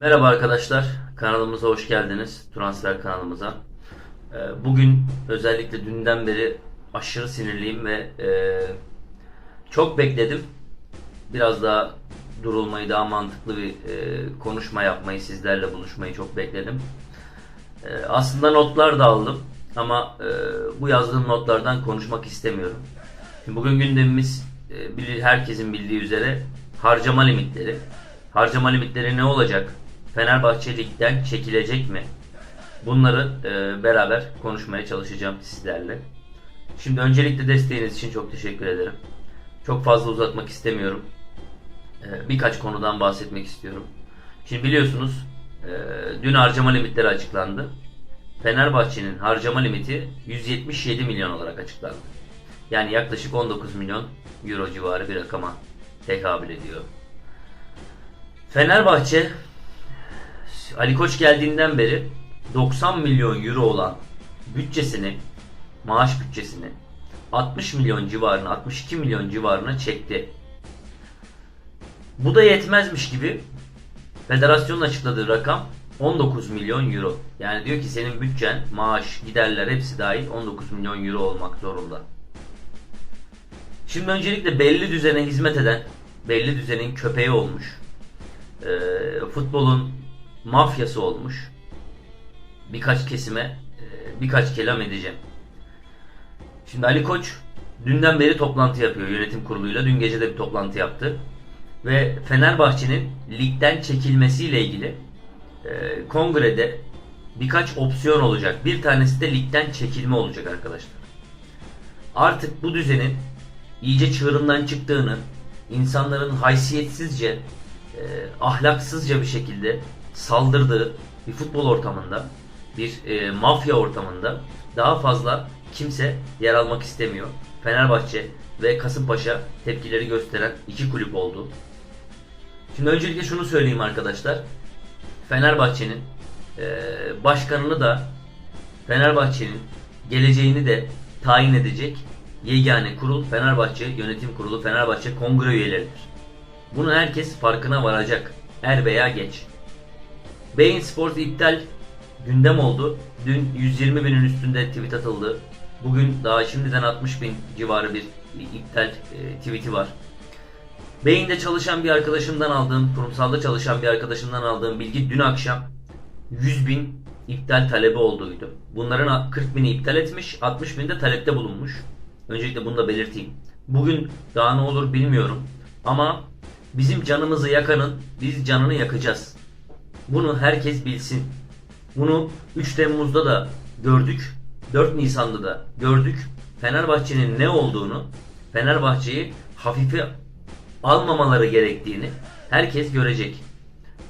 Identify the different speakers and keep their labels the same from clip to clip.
Speaker 1: Merhaba arkadaşlar, kanalımıza hoş geldiniz. Transfer kanalımıza. Ee, Bugün özellikle dünden beri aşırı sinirliyim ve e, çok bekledim. Biraz daha durulmayı, daha mantıklı bir e, konuşma yapmayı, sizlerle buluşmayı çok bekledim. E, Aslında notlar da aldım ama e, bu yazdığım notlardan konuşmak istemiyorum. Bugün gündemimiz herkesin bildiği üzere harcama limitleri. Harcama limitleri ne olacak? Fenerbahçe ligden çekilecek mi? Bunları e, beraber konuşmaya çalışacağım sizlerle. Şimdi öncelikle desteğiniz için çok teşekkür ederim. Çok fazla uzatmak istemiyorum. E, birkaç konudan bahsetmek istiyorum. Şimdi biliyorsunuz e, dün harcama limitleri açıklandı. Fenerbahçe'nin harcama limiti 177 milyon olarak açıklandı. Yani yaklaşık 19 milyon euro civarı bir rakama tekabül ediyor. Fenerbahçe Ali Koç geldiğinden beri 90 milyon euro olan bütçesini, maaş bütçesini 60 milyon civarına, 62 milyon civarına çekti. Bu da yetmezmiş gibi federasyonun açıkladığı rakam 19 milyon euro. Yani diyor ki senin bütçen, maaş, giderler hepsi dahil 19 milyon euro olmak zorunda. Şimdi öncelikle belli düzene hizmet eden, belli düzenin köpeği olmuş, e, futbolun mafyası olmuş birkaç kesime e, birkaç kelam edeceğim. Şimdi Ali Koç dünden beri toplantı yapıyor yönetim kuruluyla. Dün gece de bir toplantı yaptı. Ve Fenerbahçe'nin ligden çekilmesiyle ilgili e, kongrede birkaç opsiyon olacak. Bir tanesi de ligden çekilme olacak arkadaşlar. Artık bu düzenin iyice çığırından çıktığını, insanların haysiyetsizce, e, ahlaksızca bir şekilde saldırdığı bir futbol ortamında, bir e, mafya ortamında daha fazla kimse yer almak istemiyor. Fenerbahçe ve Kasımpaşa tepkileri gösteren iki kulüp oldu. Şimdi öncelikle şunu söyleyeyim arkadaşlar. Fenerbahçe'nin e, başkanını da Fenerbahçe'nin geleceğini de tayin edecek yegane kurul Fenerbahçe Yönetim Kurulu Fenerbahçe Kongre üyeleridir. Bunu herkes farkına varacak. Er veya geç. Beyin Sports iptal gündem oldu. Dün 120 binin üstünde tweet atıldı. Bugün daha şimdiden 60 bin civarı bir iptal e, tweet'i var. Beyin'de çalışan bir arkadaşımdan aldığım, kurumsalda çalışan bir arkadaşımdan aldığım bilgi dün akşam 100 bin iptal talebi olduğuydu. Bunların 40 bini iptal etmiş, 60 bin de talepte bulunmuş. Öncelikle bunu da belirteyim. Bugün daha ne olur bilmiyorum. Ama bizim canımızı yakanın biz canını yakacağız. Bunu herkes bilsin. Bunu 3 Temmuz'da da gördük. 4 Nisan'da da gördük. Fenerbahçe'nin ne olduğunu, Fenerbahçe'yi hafife almamaları gerektiğini herkes görecek.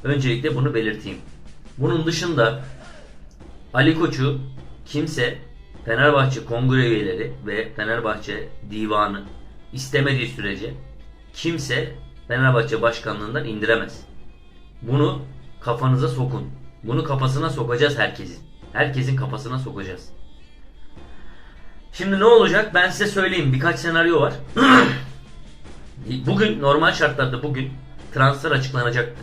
Speaker 1: Öncelikle bunu belirteyim. Bunun dışında Ali Koç'u kimse Fenerbahçe kongre üyeleri ve Fenerbahçe divanı istemediği sürece kimse Fenerbahçe başkanlığından indiremez. Bunu kafanıza sokun. Bunu kafasına sokacağız herkesin. Herkesin kafasına sokacağız. Şimdi ne olacak? Ben size söyleyeyim. Birkaç senaryo var. bugün normal şartlarda bugün transfer açıklanacaktı.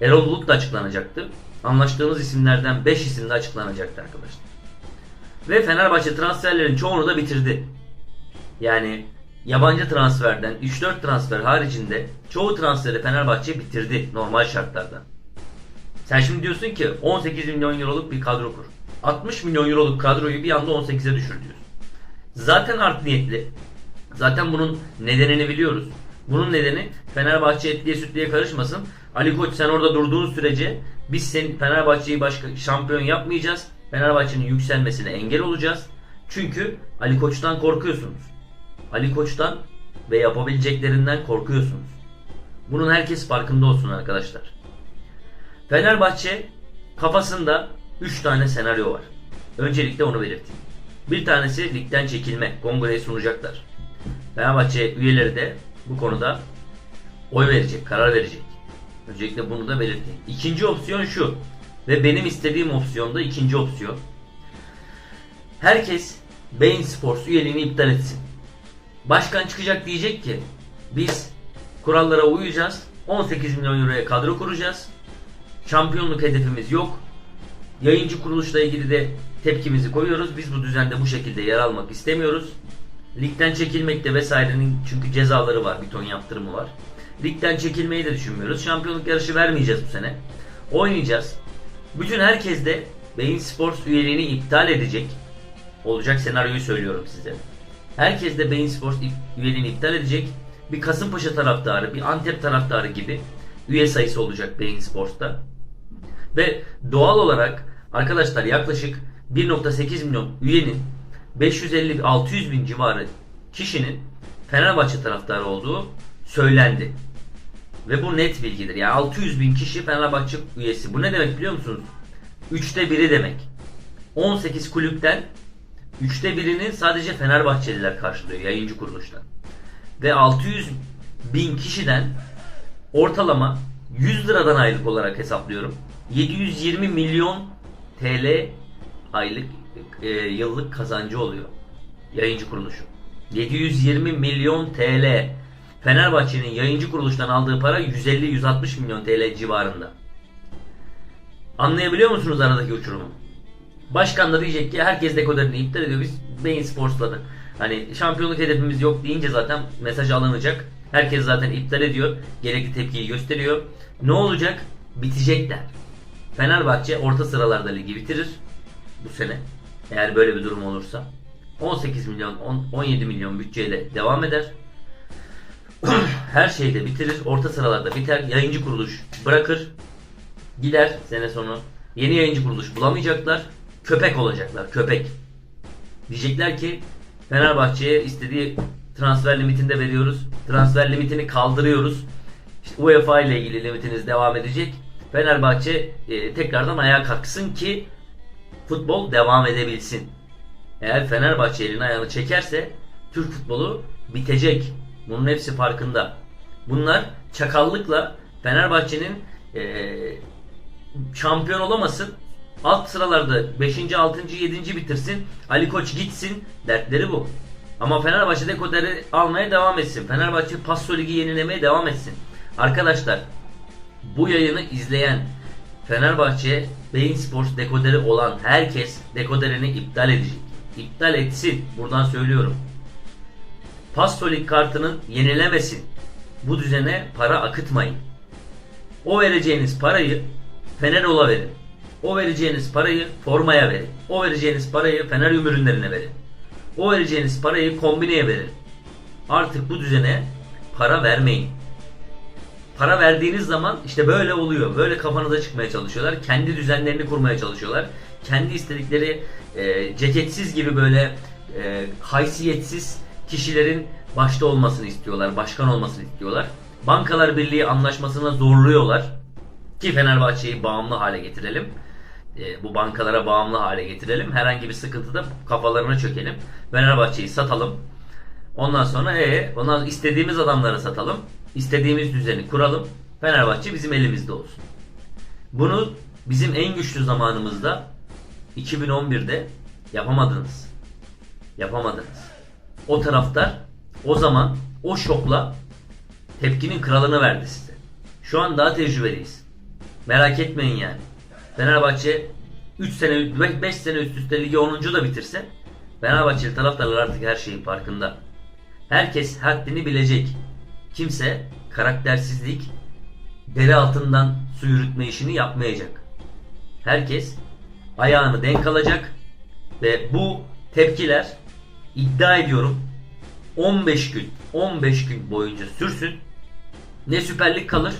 Speaker 1: Erol Bulut da açıklanacaktı. Anlaştığımız isimlerden 5 isim de açıklanacaktı arkadaşlar. Ve Fenerbahçe transferlerin çoğunu da bitirdi. Yani yabancı transferden 3-4 transfer haricinde çoğu transferi Fenerbahçe bitirdi normal şartlarda. Sen şimdi diyorsun ki 18 milyon euroluk bir kadro kur. 60 milyon euroluk kadroyu bir anda 18'e düşür diyorsun. Zaten art niyetli. Zaten bunun nedenini biliyoruz. Bunun nedeni Fenerbahçe etliye sütliye karışmasın. Ali Koç sen orada durduğun sürece biz senin Fenerbahçe'yi başka şampiyon yapmayacağız. Fenerbahçe'nin yükselmesine engel olacağız. Çünkü Ali Koç'tan korkuyorsunuz. Ali Koç'tan ve yapabileceklerinden korkuyorsunuz. Bunun herkes farkında olsun arkadaşlar. Fenerbahçe kafasında 3 tane senaryo var. Öncelikle onu belirteyim. Bir tanesi ligden çekilme. Kongreye sunacaklar. Fenerbahçe üyeleri de bu konuda oy verecek, karar verecek. Öncelikle bunu da belirteyim. İkinci opsiyon şu. Ve benim istediğim opsiyon da ikinci opsiyon. Herkes Bein Sports üyeliğini iptal etsin. Başkan çıkacak diyecek ki biz kurallara uyacağız. 18 milyon euroya kadro kuracağız. Şampiyonluk hedefimiz yok. Yayıncı kuruluşla ilgili de tepkimizi koyuyoruz. Biz bu düzende bu şekilde yer almak istemiyoruz. Ligden çekilmekte vesairenin çünkü cezaları var, bir ton yaptırımı var. Ligden çekilmeyi de düşünmüyoruz. Şampiyonluk yarışı vermeyeceğiz bu sene. Oynayacağız. Bütün herkes de Beyin Sports üyeliğini iptal edecek. Olacak senaryoyu söylüyorum size. Herkes de Beyin Sports üyeliğini iptal edecek. Bir Kasımpaşa taraftarı, bir Antep taraftarı gibi üye sayısı olacak Beyin Sports'ta. Ve doğal olarak arkadaşlar yaklaşık 1.8 milyon üyenin 550-600 bin civarı kişinin Fenerbahçe taraftarı olduğu söylendi. Ve bu net bilgidir. Yani 600 bin kişi Fenerbahçe üyesi. Bu ne demek biliyor musunuz? Üçte biri demek. 18 kulüpten üçte birini sadece Fenerbahçeliler karşılıyor yayıncı kuruluştan. Ve 600 bin kişiden ortalama 100 liradan aylık olarak hesaplıyorum. 720 milyon TL aylık e, yıllık kazancı oluyor yayıncı kuruluşu. 720 milyon TL. Fenerbahçe'nin yayıncı kuruluştan aldığı para 150-160 milyon TL civarında. Anlayabiliyor musunuz aradaki uçurumu? Başkan da diyecek ki herkes dekoderini iptal ediyor. Biz Beyin Sports'la da hani şampiyonluk hedefimiz yok deyince zaten mesaj alınacak. Herkes zaten iptal ediyor. Gerekli tepkiyi gösteriyor. Ne olacak? Bitecekler. Fenerbahçe orta sıralarda ligi bitirir bu sene. Eğer böyle bir durum olursa. 18 milyon, 10 17 milyon bütçeyle devam eder. Her şeyde bitirir. Orta sıralarda biter. Yayıncı kuruluş bırakır. Gider sene sonu. Yeni yayıncı kuruluş bulamayacaklar. Köpek olacaklar. Köpek. Diyecekler ki Fenerbahçe'ye istediği transfer limitinde veriyoruz. Transfer limitini kaldırıyoruz. İşte UEFA ile ilgili limitiniz devam edecek. Fenerbahçe e, tekrardan ayağa kalksın ki futbol devam edebilsin. Eğer Fenerbahçe elini ayağını çekerse Türk futbolu bitecek. Bunun hepsi farkında. Bunlar çakallıkla Fenerbahçe'nin eee, şampiyon olamasın. Alt sıralarda 5. 6. 7. bitirsin. Ali Koç gitsin. Dertleri bu. Ama Fenerbahçe dekoderi almaya devam etsin. Fenerbahçe Passo Ligi yenilemeye devam etsin. Arkadaşlar bu yayını izleyen Fenerbahçe Beyin Sports dekoderi olan herkes dekoderini iptal edecek. İptal etsin. Buradan söylüyorum. Pastolik kartının yenilemesin. Bu düzene para akıtmayın. O vereceğiniz parayı Fenerol'a verin. O vereceğiniz parayı formaya verin. O vereceğiniz parayı Feneryum ürünlerine verin. O vereceğiniz parayı kombineye verin. Artık bu düzene para vermeyin. Para verdiğiniz zaman işte böyle oluyor. Böyle kafanıza çıkmaya çalışıyorlar. Kendi düzenlerini kurmaya çalışıyorlar. Kendi istedikleri e, ceketsiz gibi böyle e, haysiyetsiz kişilerin başta olmasını istiyorlar. Başkan olmasını istiyorlar. Bankalar Birliği anlaşmasına zorluyorlar. Ki Fenerbahçe'yi bağımlı hale getirelim. E, bu bankalara bağımlı hale getirelim. Herhangi bir sıkıntıda kafalarına çökelim. Fenerbahçe'yi satalım. Ondan sonra e, ondan istediğimiz adamları satalım. İstediğimiz düzeni kuralım. Fenerbahçe bizim elimizde olsun. Bunu bizim en güçlü zamanımızda 2011'de yapamadınız. Yapamadınız. O taraftar o zaman o şokla tepkinin kralını verdi size. Şu an daha tecrübeliyiz. Merak etmeyin yani. Fenerbahçe 3 sene 5 sene üst üste ligi 10. da bitirse Fenerbahçeli taraftarlar artık her şeyin farkında. Herkes haddini bilecek. Kimse karaktersizlik, deri altından su yürütme işini yapmayacak. Herkes ayağını denk alacak ve bu tepkiler iddia ediyorum 15 gün 15 gün boyunca sürsün. Ne Süper Lig kalır,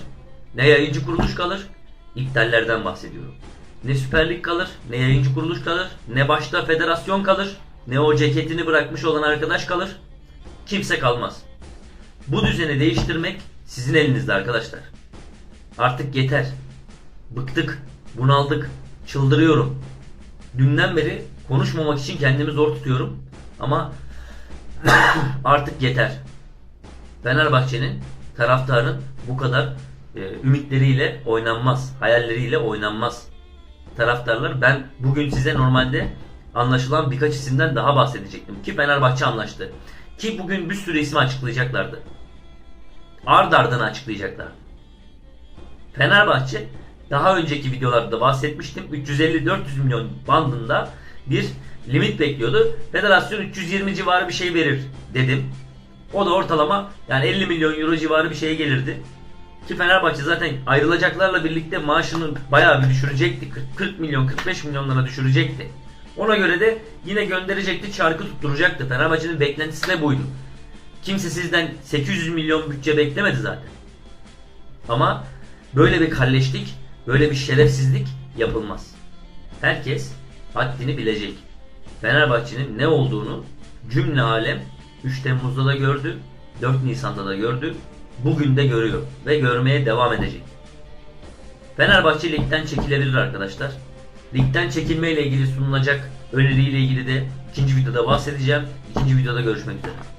Speaker 1: ne yayıncı kuruluş kalır. İptallerden bahsediyorum. Ne Süper Lig kalır, ne yayıncı kuruluş kalır, ne başta federasyon kalır, ne o ceketini bırakmış olan arkadaş kalır. Kimse kalmaz. Bu düzeni değiştirmek sizin elinizde arkadaşlar. Artık yeter. Bıktık, bunaldık, çıldırıyorum. Dünden beri konuşmamak için kendimi zor tutuyorum. Ama artık yeter. Fenerbahçe'nin, taraftarın bu kadar e, ümitleriyle oynanmaz, hayalleriyle oynanmaz. Taraftarlar ben bugün size normalde anlaşılan birkaç isimden daha bahsedecektim ki Fenerbahçe anlaştı. Ki bugün bir sürü ismi açıklayacaklardı. Ard ardına açıklayacaklar. Fenerbahçe daha önceki videolarda bahsetmiştim. 350-400 milyon bandında bir limit bekliyordu. Federasyon 320 civarı bir şey verir dedim. O da ortalama yani 50 milyon euro civarı bir şeye gelirdi. Ki Fenerbahçe zaten ayrılacaklarla birlikte maaşını bayağı bir düşürecekti. 40, 40 milyon 45 milyonlara düşürecekti. Ona göre de yine gönderecekti çarkı tutturacaktı. Fenerbahçe'nin beklentisi de buydu. Kimse sizden 800 milyon bütçe beklemedi zaten. Ama böyle bir kalleşlik, böyle bir şerefsizlik yapılmaz. Herkes haddini bilecek. Fenerbahçe'nin ne olduğunu cümle alem 3 Temmuz'da da gördü, 4 Nisan'da da gördü, bugün de görüyor ve görmeye devam edecek. Fenerbahçe ligden çekilebilir arkadaşlar. Ligden çekilmeyle ilgili sunulacak öneriyle ilgili de ikinci videoda bahsedeceğim. İkinci videoda görüşmek üzere.